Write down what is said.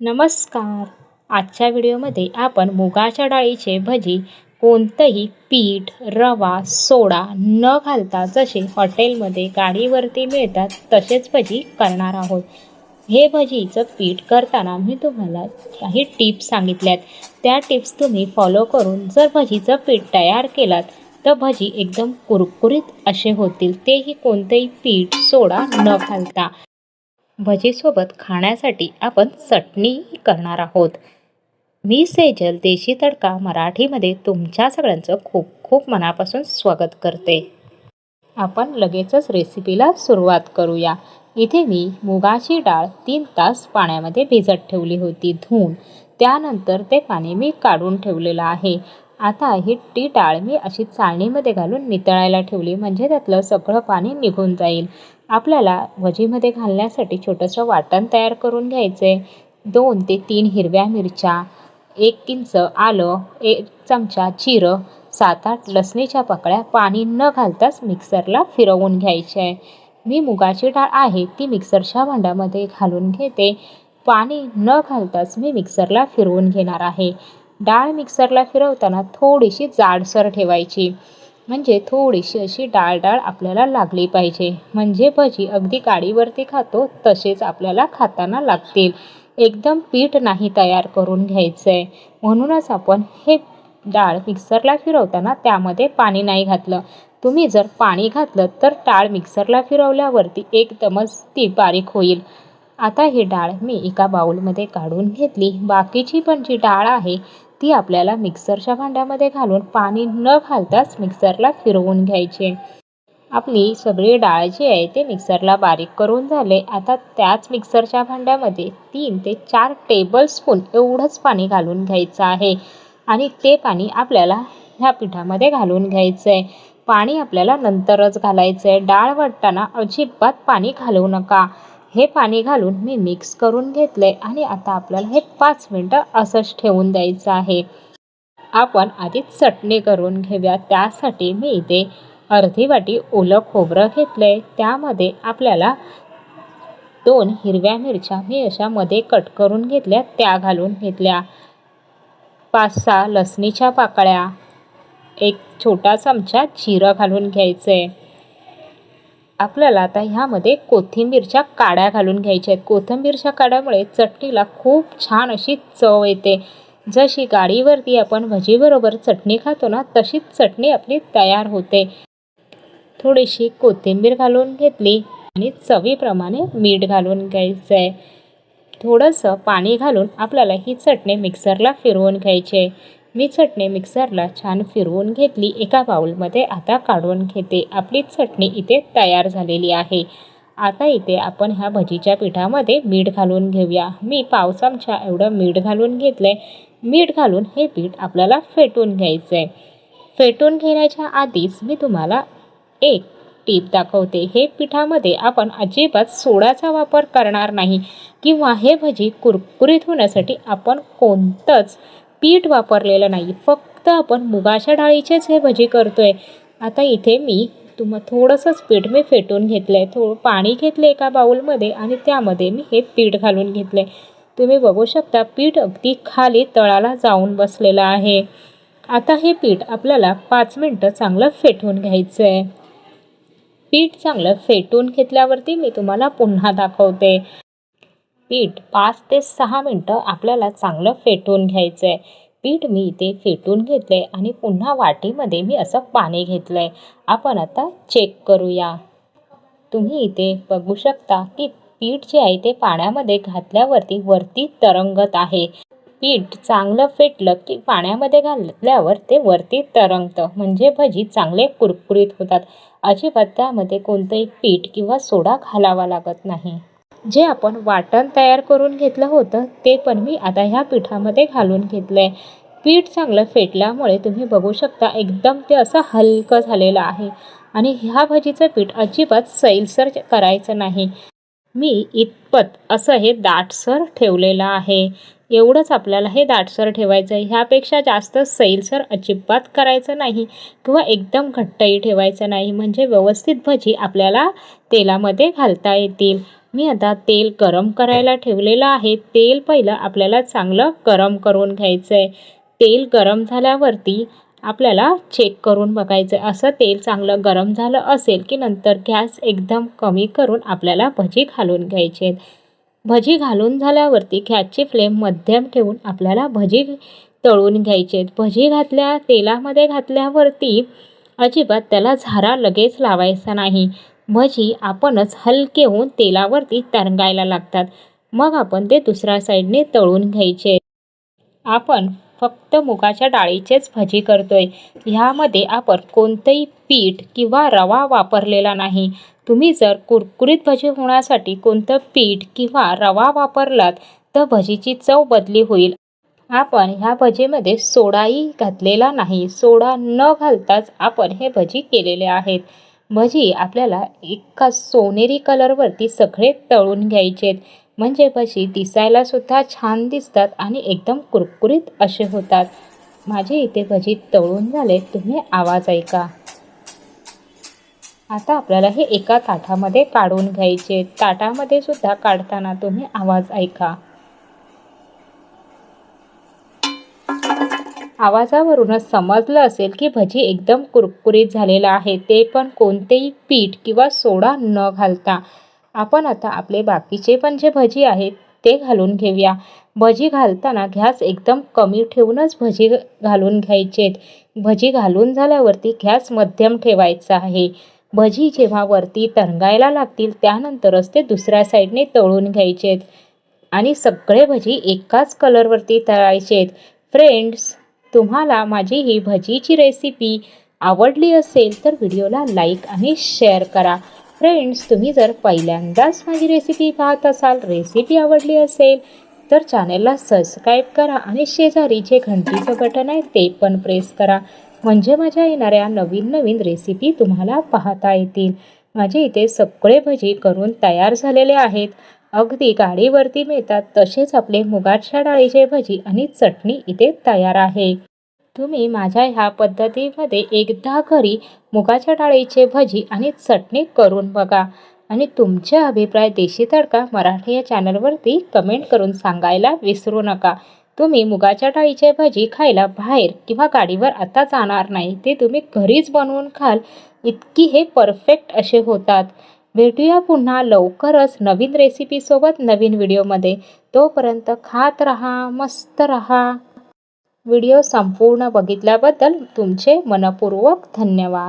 नमस्कार. आजच्या व्हिडिओमध्ये आपण मुगाच्या डाळीचे भजी कोणतंही पीठ रवा सोडा न घालता जसे हॉटेलमध्ये गाडीवरती मिळतात तसेच भजी करणार आहोत. हे भजीचं पीठ करताना मी तुम्हाला काही टिप्स सांगितल्यात. त्या टिप्स तुम्ही फॉलो करून जर भजीचं पीठ तयार केलात तर भजी एकदम कुरकुरीत असे होतील. तेही कोणतंही पीठ सोडा न घालता. भजीसोबत खाण्यासाठी आपण चटणी करणार आहोत. मी सेजल देशी तडका मराठीमध्ये तुमच्या सगळ्यांचं खूप खूप मनापासून स्वागत करते. आपण लगेचच रेसिपीला सुरुवात करूया. इथे मी मुगाची डाळ तीन तास पाण्यामध्ये भिजत ठेवली होती. धुवून त्यानंतर ते पाणी मी काढून ठेवलेलं आहे. आता ही ती डाळ मी अशी चाळणीमध्ये घालून नितळायला ठेवली. म्हणजे त्यातलं सगळं पाणी निघून जाईल. आपल्याला भजीमध्ये घालण्यासाठी छोटंसं वाटण तयार करून घ्यायचं आहे दोन ते तीन हिरव्या मिरच्या एक इंच आलं एक चमचा जिरं सात आठ लसणीच्या पकळ्या पाणी न घालताच मिक्सरला फिरवून घ्यायचे आहे मी मुगाची डाळ आहे ती मिक्सरच्या भांड्यामध्ये घालून घेते. पाणी न घालताच मी मिक्सरला फिरवून घेणार आहे. डाळ मिक्सरला फिरवताना थोडीशी जाडसर ठेवायची. म्हणजे थोडीशी अशी डाळ डाळ आपल्याला लागली पाहिजे. म्हणजे भजी अगदी काडीवरती खातो तसेच आपल्याला खाताना लागतील. एकदम पीठ नाही तयार करून घ्यायचं आहे म्हणूनच आपण हे डाळ मिक्सरला फिरवताना त्यामध्ये पाणी नाही घातलं. तुम्ही जर पाणी घातलं तर डाळ मिक्सरला फिरवल्यावरती एकदमच ती बारीक होईल. आता ही डाळ मी एका बाउलमध्ये काढून घेतली. बाकीची पण जी डाळ आहे ती आपल्याला मिक्सरच्या भांड्यामध्ये घालून पाणी न घालताच मिक्सरला फिरवून घ्यायचे. आपली सगळी डाळ जी आहे ते मिक्सरला बारीक करून झाले. आता त्याच मिक्सरच्या भांड्यामध्ये तीन ते चार टेबलस्पून एवढंच पाणी घालून घ्यायचं आहे. आणि ते पाणी आपल्याला ह्या पिठामध्ये घालून घ्यायचं आहे पाणी आपल्याला नंतरच घालायचं आहे डाळ वाटताना अजिबात पाणी घालवू नका. हे पाणी घालून मी मिक्स करून घेतलं आहे आणि आता आपल्याला हे पाच मिनटं असंच ठेवून द्यायचं आहे. आपण आधी चटणी करून घेऊया. त्यासाठी मी इथे अर्धी वाटी ओलं खोबरं घेतलं आहे त्यामध्ये आपल्याला दोन हिरव्या मिरच्या मी अशा मध्ये कट करून घेतल्या. त्या घालून घेतल्या. पाच सहा लसणीच्या पाकळ्या. एक छोटा चमचा जिरं घालून घ्यायचं आहे आपल्याला आता ह्यामध्ये कोथिंबीरच्या काड्या घालून घ्यायच्या आहेत. कोथिंबीरच्या काड्यामुळे चटणीला खूप छान अशी चव येते. जशी गाडीवरती आपण भजीबरोबर चटणी खातो ना तशीच चटणी आपली तयार होते. थोडीशी कोथिंबीर घालून घेतली आणि चवीप्रमाणे मीठ घालून घ्यायचं आहे थोडंसं पाणी घालून आपल्याला ही चटणी मिक्सरला फिरवून घ्यायची आहे. मी चटणी मिक्सरला छान फिरवून घेतली. एका बाऊलमध्ये आता काढून घेते. आपली चटणी इथे तयार झालेली आहे. आता इथे आपण ह्या भजीच्या पिठामध्ये मीठ घालून घेऊया. मी पाव चमचा एवढं मीठ घालून घेतलं आहे मीठ घालून हे पीठ आपल्याला फेटून घ्यायचं आहे फेटून घेण्याच्या आधीच मी तुम्हाला एक टीप दाखवते. हे पिठामध्ये आपण अजिबात सोडाचा वापर करणार नाही. किंवा हे भजी कुरकुरीत होण्यासाठी आपण कोणतंच पीठ वापरलेलं नाही. फक्त आपण मुगाच्या डाळीचेच हे भजी करतो आहे आता इथे मी तुम थोडंसंच पीठ मी फेटून घेतलं आहे थोडं पाणी घेतलं एका बाऊलमध्ये आणि त्यामध्ये मी हे पीठ घालून घेतलं आहे तुम्ही बघू शकता पीठ अगदी खाली तळाला जाऊन बसलेलं आहे. आता हे पीठ आपल्याला पाच मिनटं चांगलं फेटून घ्यायचं आहे पीठ चांगलं फेटून घेतल्यावरती मी तुम्हाला पुन्हा दाखवते. पीठ पाच ते सहा मिनटं आपल्याला चांगलं फेटून घ्यायचं आहे पीठ मी इथे फेटून घेतलं आहे आणि पुन्हा वाटीमध्ये मी असं पाणी घेतलं आहे आपण आता चेक करूया. तुम्ही इथे बघू शकता की पीठ जे आहे ते पाण्यामध्ये घातल्यावरती वरती तरंगत आहे. पीठ चांगलं फेटलं की पाण्यामध्ये घातल्यावर ते वरती तरंगतं. म्हणजे भजी चांगले कुरकुरीत होतात. अजिबात त्यामध्ये कोणतंही पीठ किंवा सोडा घालावा लागत नाही. जे आपण वाटण तयार करून घेतलं होतं ते पण मी आता ह्या पिठामध्ये घालून घेतलं आहे पीठ चांगलं फेटल्यामुळे तुम्ही बघू शकता एकदम ते असं हलकं झालेलं आहे. आणि ह्या भजीचं पीठ अजिबात सैलसर करायचं नाही. मी इतपत असं हे दाटसर ठेवलेलं आहे. एवढंच आपल्याला हे दाटसर ठेवायचं आहे. ह्यापेक्षा जास्त सैलसर अजिबात करायचं नाही किंवा एकदम घट्टही ठेवायचं नाही. म्हणजे व्यवस्थित भजी आपल्याला तेलामध्ये घालता येतील. मी आता तेल गरम करायला ठेवलेलं आहे. तेल पहिलं आपल्याला चांगलं गरम करून घ्यायचं आहे तेल गरम झाल्यावरती आपल्याला चेक करून बघायचं आहे असं तेल चांगलं गरम झालं असेल की नंतर गॅस एकदम कमी करून आपल्याला भजी घालून घ्यायचे आहेत. भजी घालून झाल्यावरती गॅसची फ्लेम मध्यम ठेवून आपल्याला भजी तळून घ्यायचे आहेत. भजी घातल्या तेलामध्ये घातल्यावरती अजिबात त्याला झारा लगेच लावायचा नाही. भजी आपणच हलके होऊन तेलावरती तरंगायला लागतात. मग आपण ते दुसऱ्या साईडने तळून घ्यायचे. आपण फक्त मुगाच्या डाळीचेच भजी करतोय. ह्यामध्ये आपण कोणतंही पीठ किंवा रवा वापरलेला नाही. तुम्ही जर कुरकुरीत भजी होण्यासाठी कोणतं पीठ किंवा रवा वापरलात तर भजीची चव बदली होईल. आपण ह्या भजीमध्ये सोडाही घातलेला नाही. सोडा न घालताच आपण हे भजी केलेले आहेत. भजी आपल्याला एका सोनेरी कलरवरती सगळे तळून घ्यायचे आहेत म्हणजे भजी दिसायला सुद्धा छान दिसतात आणि एकदम कुरकुरीत असे होतात. माझे इथे भजी तळून झाले. तुम्ही आवाज ऐका. आता आपल्याला हे एका ताटामध्ये काढून घ्यायचे. ताटामध्ये सुद्धा काढताना तुम्ही आवाज ऐका. आवाजावरूनच समजलं असेल की भजी एकदम कुरकुरीत झालेलं आहे. ते पण कोणतेही पीठ किंवा सोडा न घालता. आपण आता आपले बाकीचे पण जे भजी आहेत ते घालून घेऊया. भजी घालताना गॅस एकदम कमी ठेवूनच भजी घालून घ्यायचेत. भजी घालून झाल्यावरती गॅस मध्यम ठेवायचा आहे. भजी जेव्हा वरती तरंगायला लागतील त्यानंतरच ते दुसऱ्या साईडने तळून घ्यायचेत. आणि सगळे भजी एकाच कलरवरती तळायचे आहेत फ्रेंड्स तुम्हाला माझी ही भजीची रेसिपी आवडली असेल तर व्हिडिओला लाईक आणि शेअर करा. फ्रेंड्स तुम्ही जर पहिल्यांदाच माझी रेसिपी पाहत असाल रेसिपी आवडली असेल तर चॅनेलला सबस्क्राईब करा आणि शेजारी जे घंटीचं बटन आहे ते पण प्रेस करा. म्हणजे माझ्या येणाऱ्या नवीन नवीन रेसिपी तुम्हाला पाहता येतील. माझे इथे सगळे भजी करून तयार झालेले आहेत. अगदी गाडीवरती मिळतात तसेच आपले मुगाच्या डाळीचे भजी आणि चटणी इथे तयार आहे. तुम्ही माझ्या ह्या पद्धतीमध्ये एकदा घरी मुगाच्या डाळीचे भजी आणि चटणी करून बघा आणि तुमचे अभिप्राय देशी तडका मराठी या चॅनलवरती कमेंट करून सांगायला विसरू नका. तुम्ही मुगाच्या डाळीचे भजी खायला बाहेर किंवा गाडीवर आता जाणार नाही ते तुम्ही घरीच बनवून खाल इतकी हे परफेक्ट असे होतात. भेटूया पुन्हा लवकरच नवीन रेसिपीसोबत नवीन व्हिडिओमध्ये तोपर्यंत खात रहा मस्त रहा. व्हिडिओ संपूर्ण बघितल्याबद्दल तुमचे मनपूर्वक धन्यवाद.